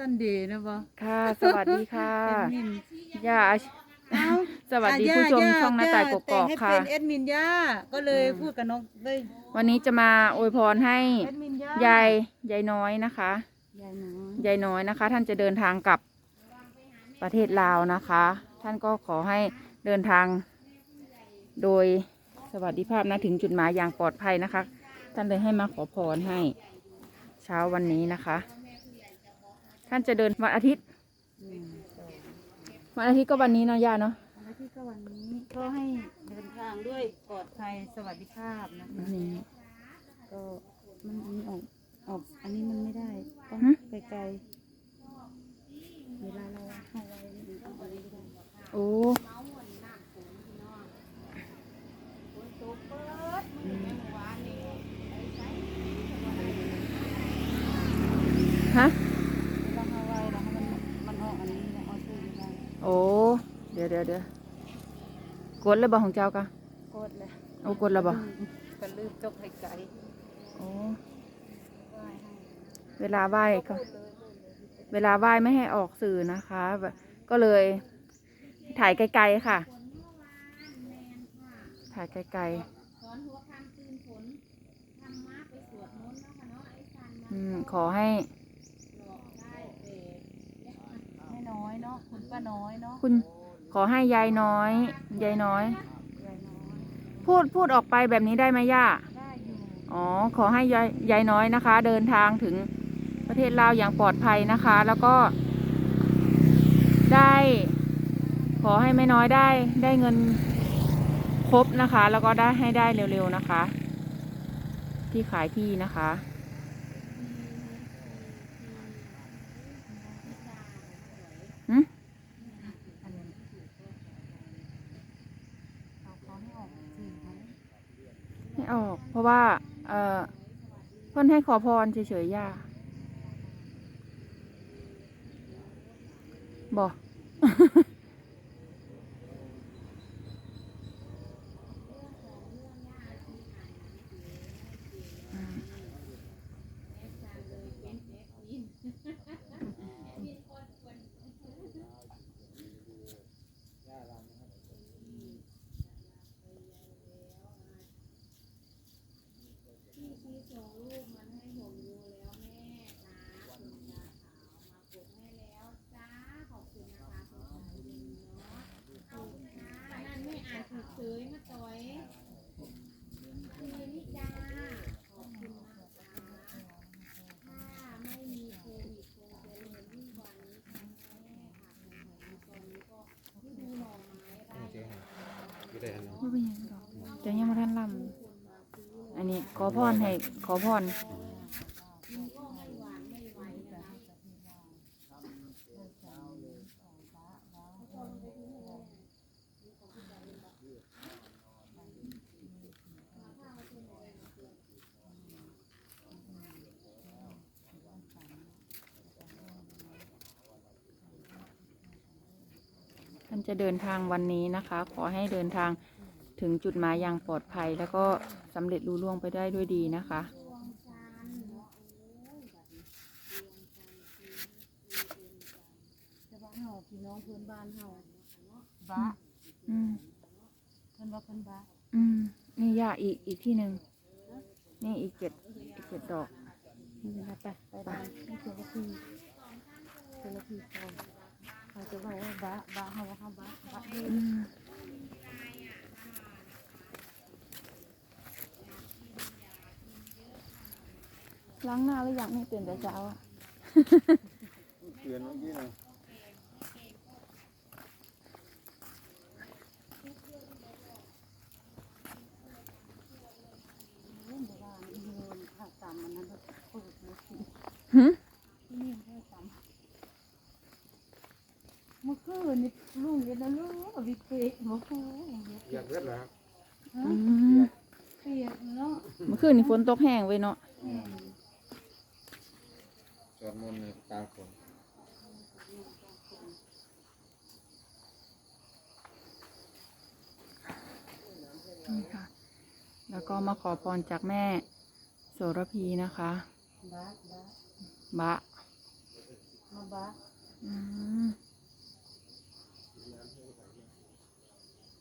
ซันเดย์นะบ่ค่ะ สวัสดีค่ะแอดมินย่าอาชเอ้าสวัสดีอะผู้ชมย่ช่องหน้าตายกย่กอกแต่งให้ค่ะ เป็นแอดมินย่าก็เลยอืมพูดกับน้องเลยวันนี้จะมาอวยพรให้แอดมินย่ายายยายน้อยนะคะยายน้อยยายน้อยนะคะ ท่านจะเดินทางกลับประเทศลาวนะคะ ท่านก็ขอให้เดินทาง โดยสวัสดิภาพนะถึงจุดหมายอย่างปลอดภัยนะคะ ท่านเลยให้มาขอพรให้เช้าวันนี้นะคะ ท่านจะเดินวันอาทิตย์หนึ่งสองวันอาทิตย์ก็วันนี้เนาะย่าเนาะแล้วที่ก็วันนี้ก็ให้เดินทางด้วยปลอดภัยสวัสดิภาพนะคะนี่ก็มันอันนี้ออกออกอันนี้มันไม่ได้ต้องหึไกลๆเวลาเราเข้าไว้นี่ต้องเอาอันนี้ก็ได้โอ้ฮะ เวลาเข้าไว้แล้วให้มันมันออกอันนี้แล้วเอาชื่อไม่ได้ โอ้ เดี๋ยวเดี๋ยวเดี๋ยวกดเลยบ่ของเจ้ากะกดเลยโอ้กดแล้วบ่ก็ลืมจกไกลโอ้ๆไหว้ให้เวลาไหว้ก็ เวลาไหว้ไม่ให้ออกสื่อนะคะแบบก็เลยถ่ายไกลๆค่ะ ถ่ายไกลๆอืมขอให้ไม่น้อยเนาะคุณป้าน้อยเนาะคุณ ขอให้ยายน้อยยายน้อยยายน้อย พูดพูดออกไปแบบนี้ได้ไหมย่าได้อยู่อ๋อขอให้ยายยายน้อยนะคะ เดินทางถึงประเทศลาวอย่างปลอดภัยนะคะ แล้วก็ ได้ ขอให้ไม่น้อยได้ได้เงินครบนะคะ แล้วก็ได้ให้ได้เร็วๆนะคะ ที่ขายที่นะคะ หืม อันนี้เอาขอให้ออกสื่อไหม ให้ ออก เพราะว่า เออเพื่อนให้ขอพรเฉยๆย่าบอก นั่นไม่อ่านถูกเฉยมาต่อยคือนิจาขอบคุณนะคะถ้าไม่มีโควิดคงจะเรียนยิ่งกว่านี้ค่ะแม่ค่ะตอนนี้ก็ฤดูหน่อไม้ไร่ ได้อันนั้นไม่เป็นหยังดอกจะยังมาทันลำอันนี้ขอพรให้ขอพร ท่าน จะเดินทางวันนี้นะคะ ขอให้เดินทางถึงจุดหมายอย่างปลอดภัย แล้วก็สำเร็จลุล่วงไปได้ด้วยดีนะคะจะว่าเฮาพี่น้องเพื่อนบ้านเฮาบ้าอืมเพื่อนว่าเพื่อนบ้าอืมนี่ย่าอีกอีกที่หนึ่งนี่อีกเจ็ดอีกเจ็ดดอก นี่เป็นไรไปไปบ้านนี่เจอละทีเจอละทีพอ เขาจะว่าว่าบ้าบ้าเฮาว่าเฮาบ้าบ้าดีอืมล้างหน้าหรือยังไม่ตื่นแต่เช้าอะเตือนเมื่อกี้นะ เล่นโบราณเงินข้าวตำมันนั้นก็เปิดเลยที่ หึ นี่ข้าวตำเมื่อคืนนี่ลุงเย็นนะลูกวิเปะเมื่อคืนอย่างเงี้ย อยากเลือดเหรอครับ อืม เปียกเนาะ เมื่อ คืนนี่ฝนตกแห้งไว้เนาะแม่นสวดมนต์ในกลางฝนนี่ค่ะ แล้วก็มาขอพรจากแม่โสระพีนะคะบ้าบ้าบะมาเขาบ้าอืม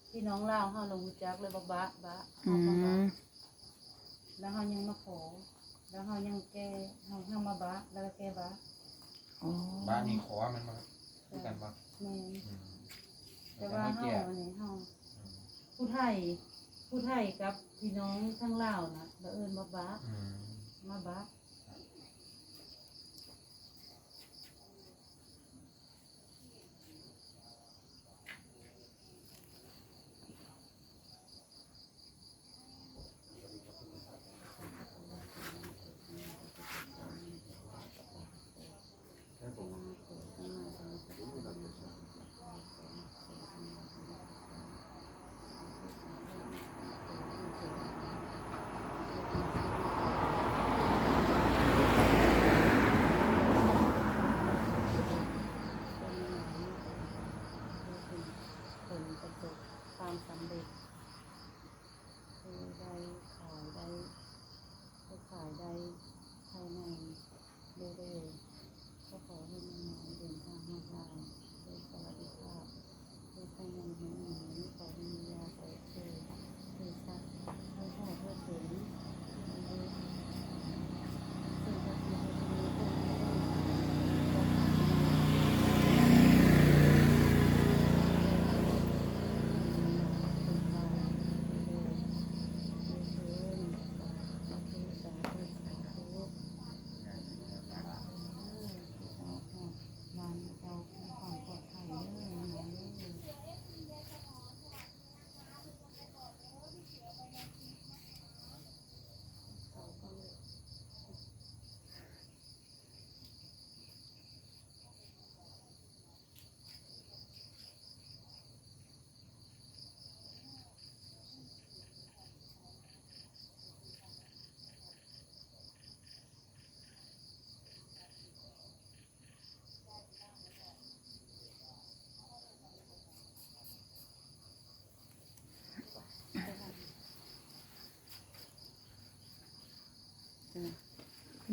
พี่น้องเล่าวเขาลงจักเลยบอกบ้าบ้าอืเขาก็บ้าม แล้วเขายังมาขอ แล้วเขายังแก้เขาเขามาบ้าแล้วก็แก้บ้าอ๋อบ้านนี้ขอมันมาด้วยกันปะแม่นอืมแต่ว่าไม่เขาแก่อันนี้เขาผู้ไทย ผู้ไทยกับพี่น้องทั้งลาวนะบังเอิญมาบ้าอืมมาบ้า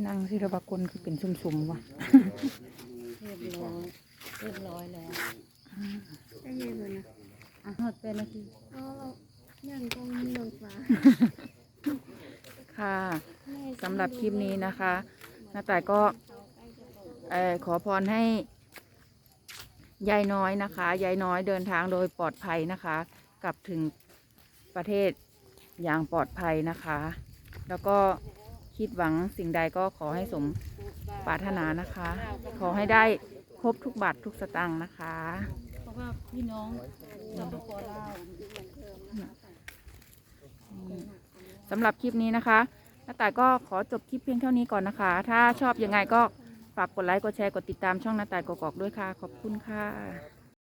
นั่งสิระบากลคือเป็นซุ่มๆวะเรียบร้อยเรียบร้อยแล้วได้ยินเลยนะอะหมดเป็นนาทีอ๋อยังคงมีหนึ่งฟ้าค่ะสำหรับคลิปนี้นะคะน้าต่ายก็เอ่อขอพรให้ยายน้อยนะคะยายน้อยเดินทางโดยปลอดภัยนะคะ กลับถึงประเทศอย่างปลอดภัยนะคะ แล้วก็ คิดหวังสิ่งใดก็ขอให้สมปรารถนานะคะ ขอให้ได้ครบทุกบาททุกสตางค์นะคะ เพราะว่าพี่น้องสปปลาวสำหรับคลิปนี้นะคะน้าต่ายก็ขอจบคลิปเพียงเท่านี้ก่อนนะคะ ถ้าชอบยังไงก็ฝากกดไลค์ กดแชร์ กดติดตามช่องน้าต่ายกอกๆด้วยค่ะ ขอบคุณค่ะ